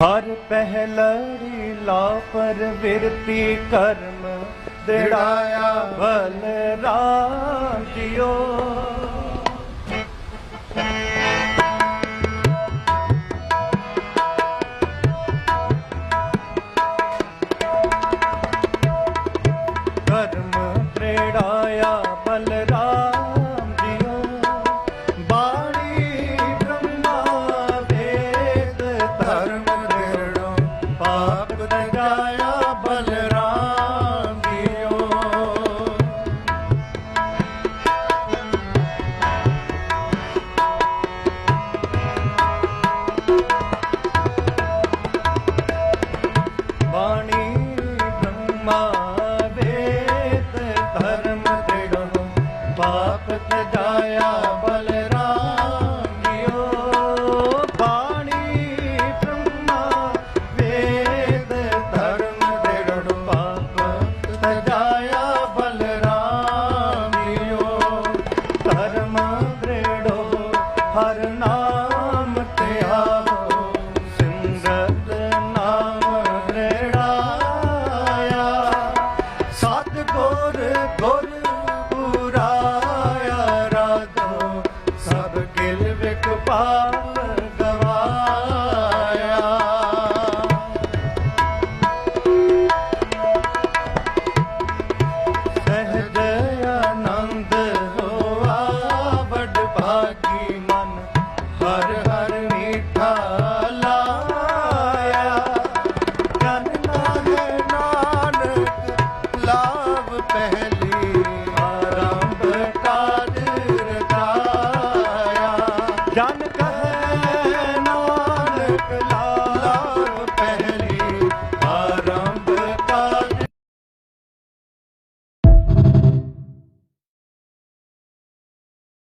ਹਰ ਪਹਿਲੜੀ ਲਾ ਪਰ ਵਿਰਤੀ ਕਰਮ ਦਿੜਾਇਆ ਬਲ ਰਾਜਿਓ। ਕਰਮ ਦਿੜਾਇਆ ਬਲ ਮਾ ਵੇਦ ਧਰਮ ਤਿੜੋ ਪਾਪ ਤਜਾਇਆ ਮੁਸ਼ਕਿਲ ਵਿਖ ਪਾਪ ਗਵਾਇਆ। ਭਾਗੀ ਮਨ ਹਰ